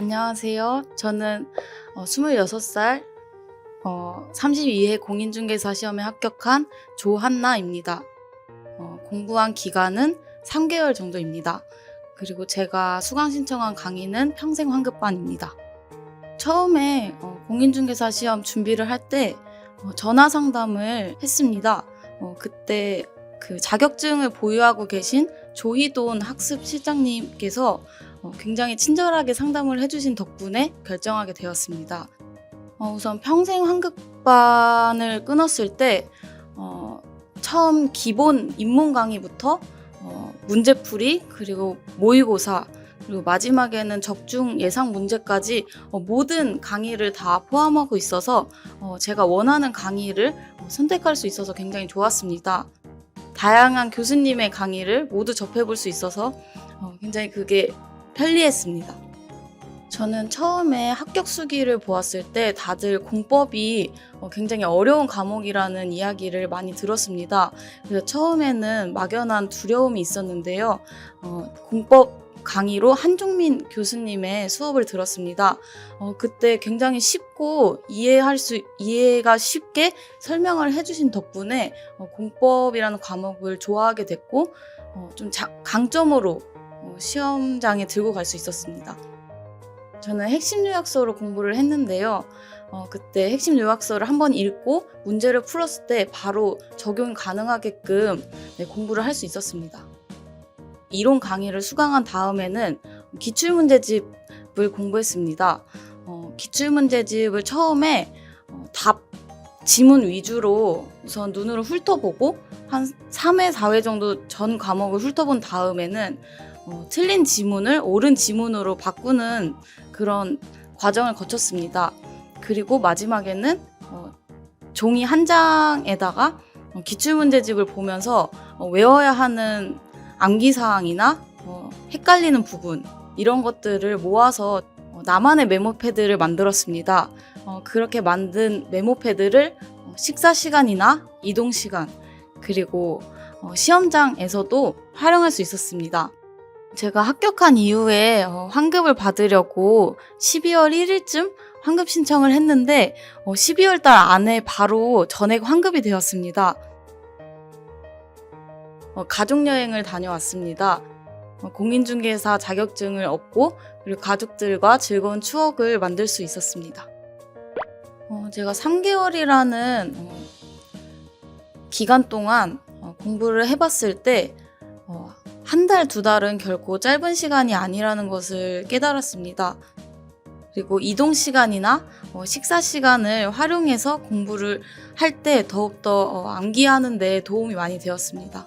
안녕하세요. 저는 어, 26살 어, 32회 공인중개사 시험에 합격한 조한나입니다. 어, 공부한 기간은 3개월 정도입니다. 그리고 제가 수강 신청한 강의는 평생 환급반입니다. 처음에 어, 공인중개사 시험 준비를 할때 어, 전화 상담을 했습니다. 어, 그때 그 자격증을 보유하고 계신 조희돈 학습 실장님께서 어, 굉장히 친절하게 상담을 해주신 덕분에 결정하게 되었습니다. 어, 우선 평생 환급반을 끊었을 때 어, 처음 기본 입문 강의부터 어, 문제풀이 그리고 모의고사 그리고 마지막에는 적중 예상 문제까지 어, 모든 강의를 다 포함하고 있어서 어, 제가 원하는 강의를 어, 선택할 수 있어서 굉장히 좋았습니다. 다양한 교수님의 강의를 모두 접해볼 수 있어서 어, 굉장히 그게 편리했습니다. 저는 처음에 합격 수기를 보았을 때 다들 공법이 어, 굉장히 어려운 과목이라는 이야기를 많이 들었습니다. 그래서 처음에는 막연한 두려움이 있었는데요. 어, 공법 강의로 한종민 교수님의 수업을 들었습니다. 어, 그때 굉장히 쉽고 이해할 수, 이해가 쉽게 설명을 해주신 덕분에 어, 공법이라는 과목을 좋아하게 됐고, 어, 좀 자- 강점으로 어, 시험장에 들고 갈 수 있었습니다. 저는 핵심 요약서로 공부를 했는데요. 어, 그때 핵심 요약서를 한번 읽고 문제를 풀었을 때 바로 적용 가능하게끔 네, 공부를 할 수 있었습니다. 이론 강의를 수강한 다음에는 기출문제집을 공부했습니다. 어, 기출문제집을 처음에 어, 답 지문 위주로 우선 눈으로 훑어보고 한 3회, 4회 정도 전 과목을 훑어본 다음에는 어, 틀린 지문을 옳은 지문으로 바꾸는 그런 과정을 거쳤습니다. 그리고 마지막에는 어, 종이 한 장에다가 어, 기출문제집을 보면서 어, 외워야 하는 암기사항이나 어, 헷갈리는 부분 이런 것들을 모아서 어, 나만의 메모패드를 만들었습니다. 어, 그렇게 만든 메모패드를 어, 식사 시간이나 이동 시간 그리고 어, 시험장에서도 활용할 수 있었습니다. 제가 합격한 이후에 어, 환급을 받으려고 12월 1일쯤 환급 신청을 했는데 12월 달 안에 바로 전액 환급이 되었습니다. 어, 가족여행을 다녀왔습니다. 어, 공인중개사 자격증을 얻고 그리고 가족들과 즐거운 추억을 만들 수 있었습니다. 어, 제가 3개월이라는 기간 동안 어, 공부를 해봤을 때 어, 한 달, 두 달은 결코 짧은 시간이 아니라는 것을 깨달았습니다. 그리고 이동 시간이나 어, 식사 시간을 활용해서 공부를 할 때 더욱더 어, 암기하는 데 도움이 많이 되었습니다.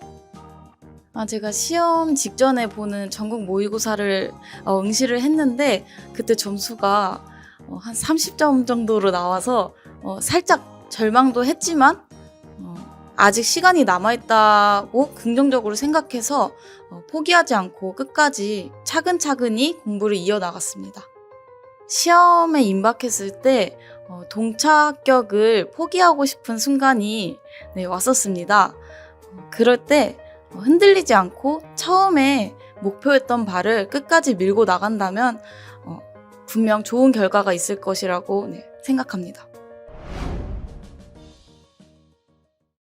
아, 제가 시험 직전에 보는 전국 모의고사를 어, 응시를 했는데 그때 점수가 어, 한 30점 정도로 나와서 어, 살짝 절망도 했지만 어, 아직 시간이 남아있다고 긍정적으로 생각해서 어, 포기하지 않고 끝까지 차근차근히 공부를 이어나갔습니다. 시험에 임박했을 때 어, 동차 합격을 포기하고 싶은 순간이 네, 왔었습니다. 어, 그럴 때 어, 흔들리지 않고 처음에 목표했던 바를 끝까지 밀고 나간다면 어, 분명 좋은 결과가 있을 것이라고 네, 생각합니다.